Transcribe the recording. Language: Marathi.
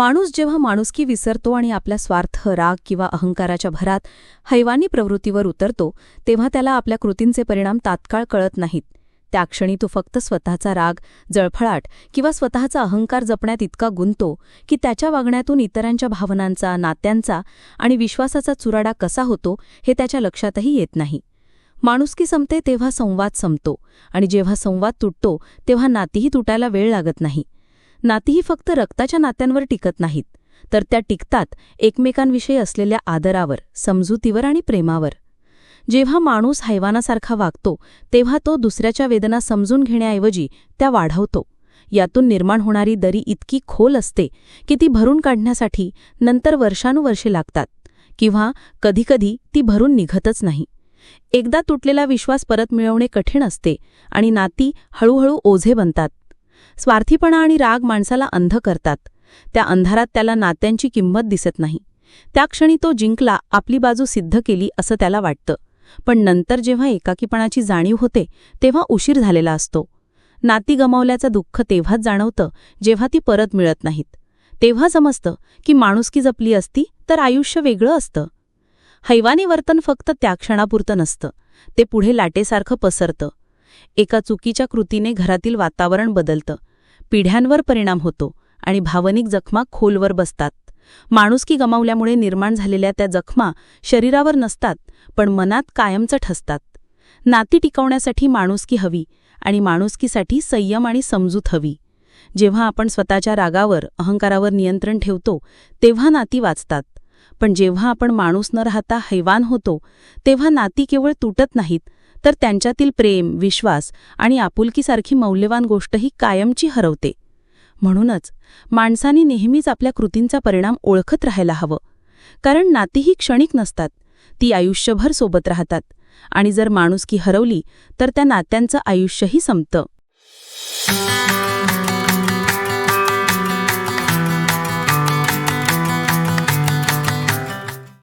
माणूस जेव्हा माणुसकी विसरतो आणि आपल्या स्वार्थ राग किंवा अहंकाराच्या भरात हैवानी प्रवृत्तीवर उतरतो तेव्हा त्याला आपल्या कृतींचे परिणाम तात्काळ कळत नाहीत. त्या क्षणी तो फक्त स्वतःचा राग जळफळाट किंवा स्वतःचा अहंकार जपण्यात इतका गुंतो की त्याच्या वागण्यातून इतरांच्या भावनांचा नात्यांचा आणि विश्वासाचा चुराडा कसा होतो हे त्याच्या लक्षातही येत नाही. माणुसकी संपते तेव्हा संवाद संपतो आणि जेव्हा संवाद तुटतो तेव्हा नातीही तुटायला वेळ लागत नाही. नातीही फक्त रक्ताच्या नात्यांवर टिकत नाहीत तर त्या टिकतात एकमेकांविषयी असलेल्या आदरावर समजुतीवर आणि प्रेमावर. जेव्हा माणूस हैवानासारखा वागतो तेव्हा तो दुसऱ्याच्या वेदना समजून घेण्याऐवजी त्या वाढवतो. यातून निर्माण होणारी दरी इतकी खोल असते की ती भरून काढण्यासाठी नंतर वर्षानुवर्षे लागतात किंवा कधीकधी ती भरून निघतच नाही. एकदा तुटलेला विश्वास परत मिळवणे कठीण असते आणि नाती हळूहळू ओझे बनतात. स्वार्थीपणा आणि राग माणसाला अंध करतात. त्या अंधारात त्याला नात्यांची किंमत दिसत नाही. त्या क्षणी तो जिंकला आपली बाजू सिद्ध केली असं त्याला वाटतं. पण नंतर जेव्हा एकाकीपणाची जाणीव होते तेव्हा उशीर झालेला असतो. नाती गमावल्याचं दुःख तेव्हाच जाणवतं जेव्हा ती परत मिळत नाहीत. तेव्हा समजतं की माणुसकी जपली असती तर आयुष्य वेगळं असतं. हैवानी वर्तन फक्त त्या क्षणापुरतं नसतं. ते पुढे लाटेसारखं पसरतं. एका चुकीच्या कृतीने घरातील वातावरण बदलतं. पिढ्यांवर परिणाम होतो आणि भावनिक जखमा खोलवर बसतात. माणुसकी गमावल्यामुळे निर्माण झालेल्या त्या जखमा शरीरावर नसतात पण मनात कायमचं ठसतात. नाती टिकवण्यासाठी माणुसकी हवी आणि माणुसकीसाठी संयम आणि समजूत हवी. जेव्हा आपण स्वतःच्या रागावर अहंकारावर नियंत्रण ठेवतो तेव्हा नाती वाचतात. पण जेव्हा आपण माणूस न राहता हैवान होतो तेव्हा नाती केवळ तुटत नाहीत तर त्यांच्यातील प्रेम विश्वास आणि आपुलकीसारखी मौल्यवान गोष्टही कायमची हरवते. म्हणूनच माणसांनी नेहमीच आपल्या कृतींचा परिणाम ओळखत राहायला हवं. कारण नातीही क्षणिक नसतात ती आयुष्यभर सोबत राहतात आणि जर माणुसकी हरवली तर त्या नात्यांचं आयुष्यही संपतं.